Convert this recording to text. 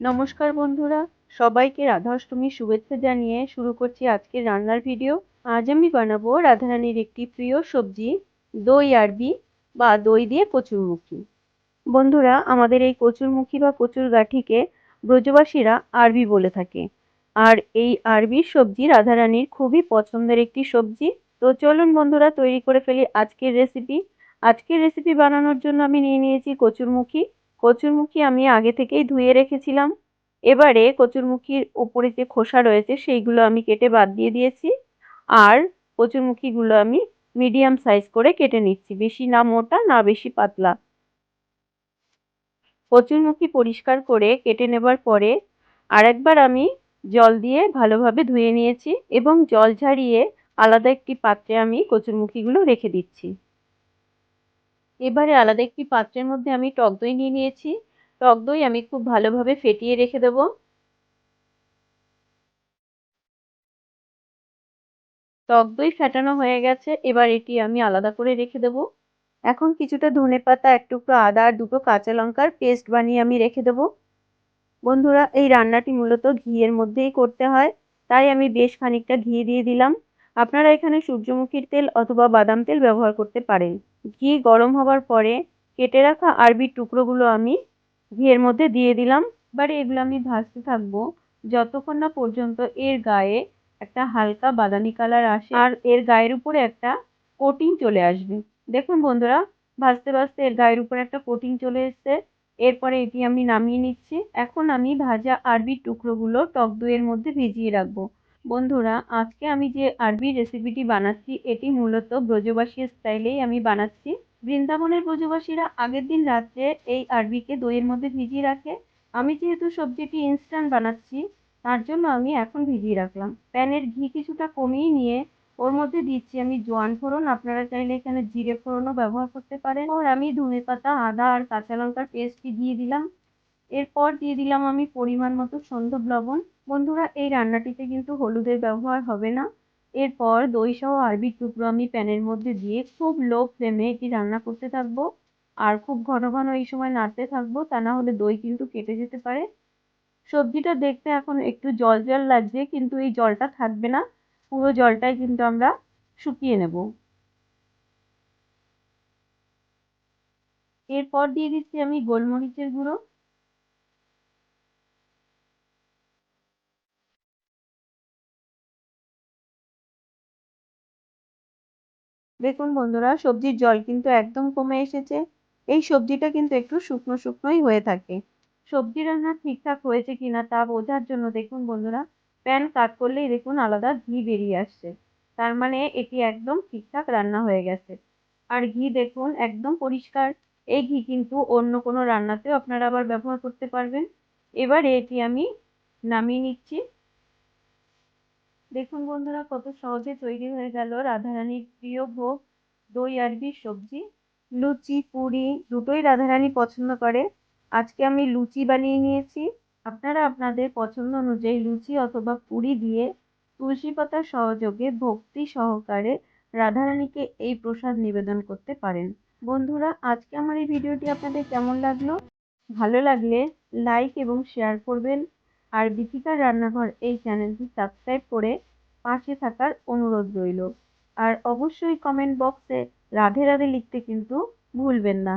নমস্কার বন্ধুরা, সবাইকে রাধাষ্টমীর শুভেচ্ছা জানিয়ে শুরু করছি আজকের রান্নার ভিডিও আজ আমি বানাবো রাধারানীর একটি প্রিয় সবজি, দই আরবি বা দই দিয়ে কচুরমুখী বন্ধুরা, আমাদের এই কচুরমুখী বা কচুর গাঠিকে ব্রজবাসীরা আরবি বলে থাকে। আর এই আরবির সবজি রাধারানীর খুবই পছন্দের একটি সবজি। তো চলুন বন্ধুরা, তৈরি করে ফেলি আজকের রেসিপি আজকের রেসিপি বানানোর জন্য আমি নিয়ে নিয়েছি কচুরমুখী কচুরমুখী আমি আগে থেকেই ধুয়ে রেখেছিলাম। এবারে কচুরমুখীর ওপরে যে খোসা রয়েছে, সেইগুলো আমি কেটে বাদ দিয়ে দিয়েছি। আর কচুরমুখীগুলো আমি মিডিয়াম সাইজ করে কেটে নিচ্ছি, বেশি না মোটা, না বেশি পাতলা। কচুরমুখী পরিষ্কার করে কেটে নেবার পরে আরেকবার আমি জল দিয়ে ভালোভাবে ধুয়ে নিয়েছি এবং জল ঝারিয়ে আলাদা একটি পাত্রে আমি কচুরমুখীগুলো রেখে দিচ্ছি। এবারে আলাদা একটি পাত্রের মধ্যে আমি টক দই নিয়ে নিয়েছি। টক দই আমি খুব ভালোভাবে ফেটিয়ে রেখে দেবো। টক দই ফেটানো হয়ে গেছে, এবার এটি আমি আলাদা করে রেখে দেবো। এখন কিছুটা ধনে পাতা, এক টুকরো আদা আর দুটো কাঁচা লঙ্কার পেস্ট বানিয়ে আমি রেখে দেবো। বন্ধুরা, এই রান্নাটি মূলত ঘিয়ের মধ্যেই করতে হয়, তাই আমি বেশ খানিকটা ঘি দিয়ে দিলাম। আপনারা এখানে সূর্যমুখীর তেল অথবা বাদাম তেল ব্যবহার করতে পারেন। ঘি গরম হবার পরে কেটে রাখা আরবির টুকরোগুলো আমি ঘিয়ের মধ্যে দিয়ে দিলাম। এবারে এগুলো আমি ভাজতে থাকব। যতক্ষণ না পর্যন্ত এর গায়ে একটা হালকা বাদামি কালার আসে আর এর গায়ের উপরে একটা কোটিং চলে আসবে। দেখুন বন্ধুরা, ভাজতে ভাজতে এর গায়ের উপরে একটা কোটিং চলে এসছে। এরপরে এটি আমি নামিয়ে নিচ্ছি। এখন আমি ভাজা আরবির টুকরোগুলো টক দইয়ের মধ্যে ভিজিয়ে রাখব। বন্ধুরা, আজকে আমি যে আরবি রেসিপিটি বানাচ্ছি, এটি মূলত ব্রজবাসী স্টাইলেই আমি বানাচ্ছি। বৃন্দাবনের ব্রজবাসীরা আগের দিন রাত্রে এই আরবিকে দইয়ের মধ্যে ভিজিয়ে রাখে। আমি যেহেতু সবজিটি ইনস্ট্যান্ট বানাচ্ছি, তার জন্য আমি এখন ভিজিয়ে রাখলাম। প্যানের ঘি কিছুটা কমিয়ে নিয়ে ওর মধ্যে দিচ্ছি আমি জোয়ান ফোড়ন। আপনারা চাইলে এখানে জিরে ফোড়নও ব্যবহার করতে পারেন। আর আমি ধনে পাতা আদা আর কাঁচা লঙ্কার পেস্টটি দিয়ে দিলাম। এরপর দিয়ে দিলাম আমি পরিমাণ মতো সন্ধব লবণ। বন্ধুরা, এই রান্নাটিতে কিন্তু হলুদের ব্যবহার হবে না। এরপর দই সহ আরবির টুকরো আমি প্যানের মধ্যে দিয়ে খুব লো ফ্লেমে এটি রান্না করতে থাকব। আর খুব ঘন ঘন এই সময় নাড়তে থাকব, তা না হলে দই কিন্তু কেটে যেতে পারে। সবজিটা দেখতে এখন একটু জল জল লাগছে, কিন্তু এই জলটা থাকবে না। পুরো জলটাই কিন্তু আমরা শুকিয়ে নেব। এরপর দিয়ে দিচ্ছি আমি গোলমরিচের গুঁড়ো। দেখুন বন্ধুরা, সবজির জল কিন্তু একদম কমে এসেছে। এই সবজিটা কিন্তু একটু শুকনো শুকনোই হয়ে থাকে। সবজি রান্না ঠিকঠাক হয়েছে কিনা তা বোঝার জন্য দেখুন বন্ধুরা, প্যান কাট করলেই দেখুন আলাদা ঘি বেরিয়ে আসছে। তার মানে এটি একদম ঠিকঠাক রান্না হয়ে গেছে। আর ঘি দেখুন একদম পরিষ্কার। এই ঘি কিন্তু অন্য কোনো রান্নাতেও আপনারা আবার ব্যবহার করতে পারবেন। এবারে এটি আমি নামিয়ে নিচ্ছি। দেখুন বন্ধুরা, কত সহজে তৈরি হয়ে গেল রাধারানীর প্রিয় ভোগ। দই আরবির সবজি, লুচি, পুরি, দুটোই রাধারানী পছন্দ করে। আজকে আমি লুচি বানিয়ে নিয়েছি। আপনারা আপনাদের পছন্দ অনুযায়ী লুচি অথবা পুরি দিয়ে তুলসী পাতার সহযোগে ভক্তি সহকারে রাধারানীকে এই প্রসাদ নিবেদন করতে পারেন। বন্ধুরা, আজকে আমার এই ভিডিওটি আপনাদের কেমন লাগল? ভালো লাগলে লাইক এবং শেয়ার করবেন। আর দীপিকার রান্নাঘর এই চ্যানেলটি সাবস্ক্রাইব করে পাশে থাকার অনুরোধ রইল। আর অবশ্যই কমেন্ট বক্সে রাধে রাধে লিখতে কিন্তু ভুলবেন না।